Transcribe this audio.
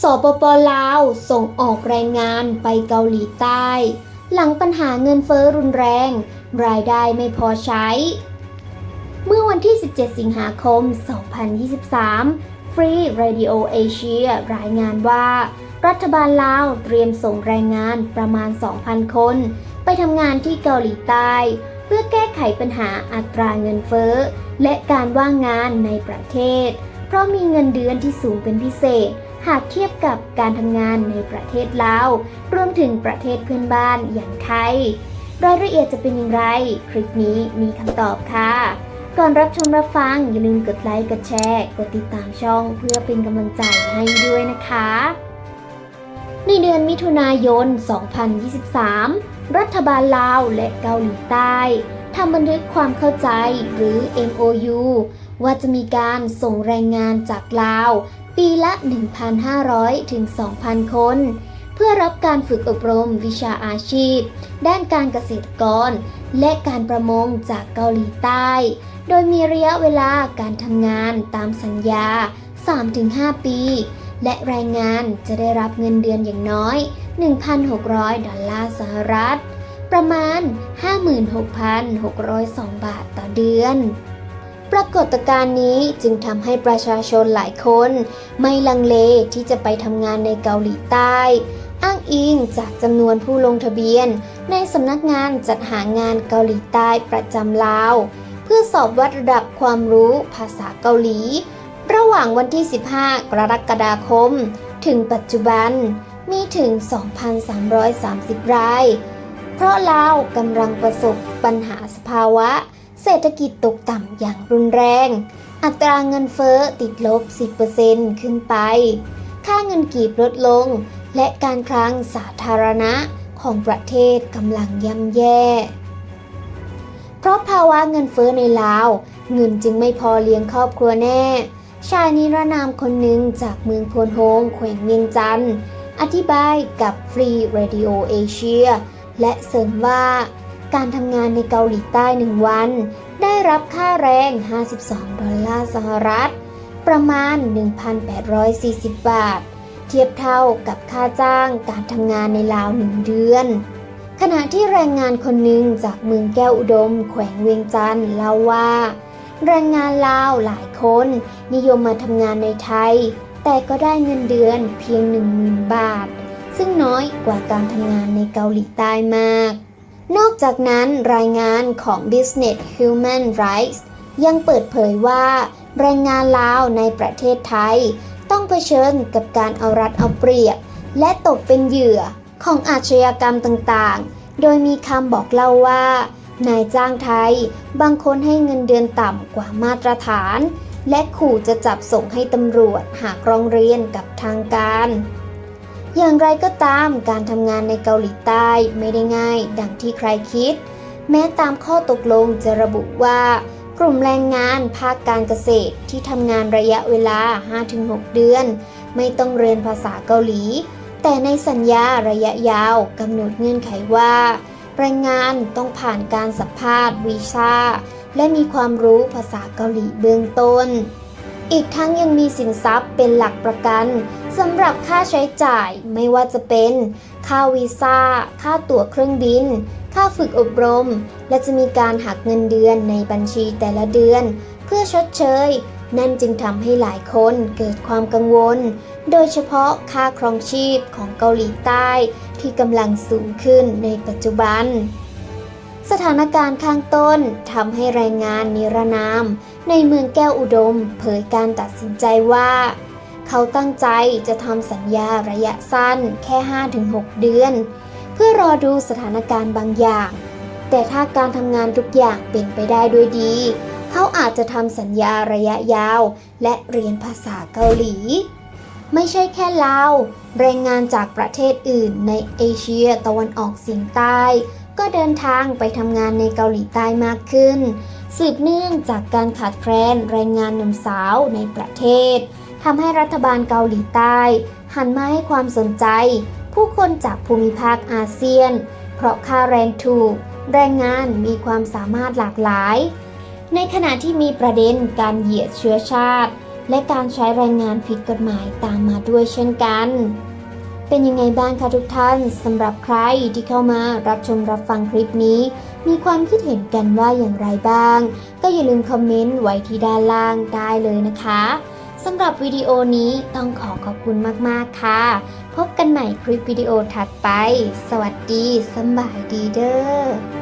สปปลาวส่งออกแรงงานไปเกาหลีใต้ หลังปัญหาเงินเฟ้อรุนแรง รายได้ไม่พอใช้ เมื่อวันที่ 17 สิงหาคม 2023 Free Radio Asia รายงานว่า รัฐบาลลาวเตรียมส่งแรงงานประมาณ 2,000 คน ไปทำงานที่เกาหลีใต้ เพื่อแก้ไขปัญหาอัตราเงินเฟ้อ และการว่างงานในประเทศ เพราะมีเงินเดือนที่สูงเป็นพิเศษ หากเทียบกับการทำงานในประเทศลาวรวมถึงประเทศเพื่อนบ้านอย่างไทย รายละเอียดจะเป็นอย่างไร คลิปนี้มีคำตอบค่ะ ก่อนรับชมรับฟัง อย่าลืมกดไลค์กดแชร์ กดติดตามช่องเพื่อเป็นกำลังใจให้ด้วยนะคะ ในเดือนมิถุนายน 2023 รัฐบาลลาวและเกาหลีใต้ทำบันทึกความเข้าใจหรือ MOU ว่าจะมีการส่งแรงงานจากลาว ปีละ 1,500 ถึง 2,000 คน เพื่อรับการฝึกอบรมวิชาอาชีพ ด้านการเกษตรกร และการประมงจากเกาหลีใต้ โดยมีระยะเวลาการทำงานตามสัญญา 3-5 ปี และแรงงานจะได้รับเงินเดือนอย่างน้อย 1,600 ดอลลาร์สหรัฐ ประมาณ 56,602 บาทต่อเดือน ปรากฏการณ์นี้จึงทำให้ประชาชนหลายคน ไม่ลังเลที่จะไปทำงานในเกาหลีใต้ อ้างอิงจากจำนวนผู้ลงทะเบียน ในสำนักงานจัดหางานเกาหลีใต้ประจำลาว เพื่อสอบวัดระดับความรู้ภาษาเกาหลี ระหว่างวันที่ 15 กรกฎาคม ถึงปัจจุบันมีถึง 2,330 ราย เพราะลาวกำลังประสบปัญหาสภาวะ เศรษฐกิจตกต่ำอย่างรุนแรง อัตราเงินเฟ้อติดลบ 10%ขึ้นไป ค่าเงินกีบลดลง และการคลังสาธารณะของประเทศกำลังย่ำแย่ เพราะภาวะเงินเฟ้อในลาว เงินจึงไม่พอเลี้ยงครอบครัวแน่ ชายนิรนามคนหนึ่งจากเมืองโพนโฮงแขวงเวียงจันทร์อธิบายกับ Free Radio Asia และเสริมว่า การทำงานในเกาหลีใต้หนึ่งวัน ได้รับค่าแรง 52 ดอลลาร์สหรัฐ ประมาณ 1,840 บาท เทียบเท่ากับค่าจ้างการทำงานในลาวหนึ่งเดือน ขณะที่แรงงานคนหนึ่งจากเมืองแก้วอุดม แขวงเวียงจันทร์เล่าว่า แรงงานลาวหลายคน นิยมมาทำงานในไทย แต่ก็ได้เงินเดือนเพียง 10,000 บาท ซึ่งน้อยกว่าการทำงานในเกาหลีใต้มาก นอกจากนั้นรายงานของ Business Human Rights ยังเปิดเผยว่าแรงงานลาวในประเทศไทย ต้องเผชิญกับการเอารัดเอาเปรียบ และตกเป็นเหยื่อของอาชญากรรมต่างๆ โดยมีคำบอกเล่าว่า นายจ้างไทย บางคนให้เงินเดือนต่ำกว่ามาตรฐาน และขู่จะจับส่งให้ตำรวจหากร้องเรียนกับทางการ อย่างไรก็ตามการทำงานในเกาหลีใต้ไม่ได้ง่าย ดังที่ใครคิด แม้ตามข้อตกลงจะระบุว่า กลุ่มแรงงานภาคการเกษตรที่ทำงานระยะเวลา 5-6 เดือน ไม่ต้องเรียนภาษาเกาหลี แต่ในสัญญาระยะยาวกำหนดเงื่อนไขว่า แรงงานต้องผ่านการสัมภาษณ์วีซ่าและมีความรู้ภาษาเกาหลีเบื้องต้น อีกทั้งยังมีสินทรัพย์เป็นหลักประกันสำหรับค่าใช้จ่ายไม่ว่าจะเป็น ค่าวีซ่า ค่าตั๋วเครื่องบิน ค่าฝึกอบรม และจะมีการหักเงินเดือนในบัญชีแต่ละเดือน เพื่อชดเชย นั่นจึงทำให้หลายคนเกิดความกังวล โดยเฉพาะค่าครองชีพของเกาหลีใต้ที่กำลังสูงขึ้นในปัจจุบัน สถานการณ์ข้างต้นทำให้แรงงานนิรนาม ในเมืองแก้วอุดม เผยการตัดสินใจว่า เขาตั้งใจจะทำสัญญาระยะสั้นแค่ 5-6 เดือน เพื่อรอดูสถานการณ์บางอย่าง แต่ถ้าการทำงานทุกอย่างเป็นไปได้ด้วยดี เขาอาจจะทำสัญญาระยะยาว และเรียนภาษาเกาหลี ไม่ใช่แค่ลาวแรงงานจากประเทศอื่นในเอเชียตะวันออกเฉียงใต้ ก็เดินทางไปทำงานในเกาหลีใต้มากขึ้น สืบเนื่องจากการขาดแคลนแรงงานหนุ่มสาวในประเทศทำให้รัฐบาลเกาหลีใต้ หันมาให้ความสนใจ ผู้คนจากภูมิภาคอาเซียน เพราะค่าแรงถูก แรงงานมีความสามารถหลากหลาย ในขณะที่มีประเด็นการเหยียดเชื้อชาติ และการใช้แรงงานผิดกฎหมายตามมาด้วยเช่นกัน เป็นยังไงบ้างคะทุกท่านสำหรับใครที่เข้ามารับชมรับฟังคลิปนี้ มีความคิดเห็นกันว่าอย่างไรบ้าง ก็อย่าลืมคอมเมนต์ไว้ที่ด้านล่างได้เลยนะคะสำหรับวิดีโอนี้ต้องขอขอบคุณมากๆค่ะ พบกันใหม่คลิปวิดีโอถัดไป สวัสดีสบายดีเด้อ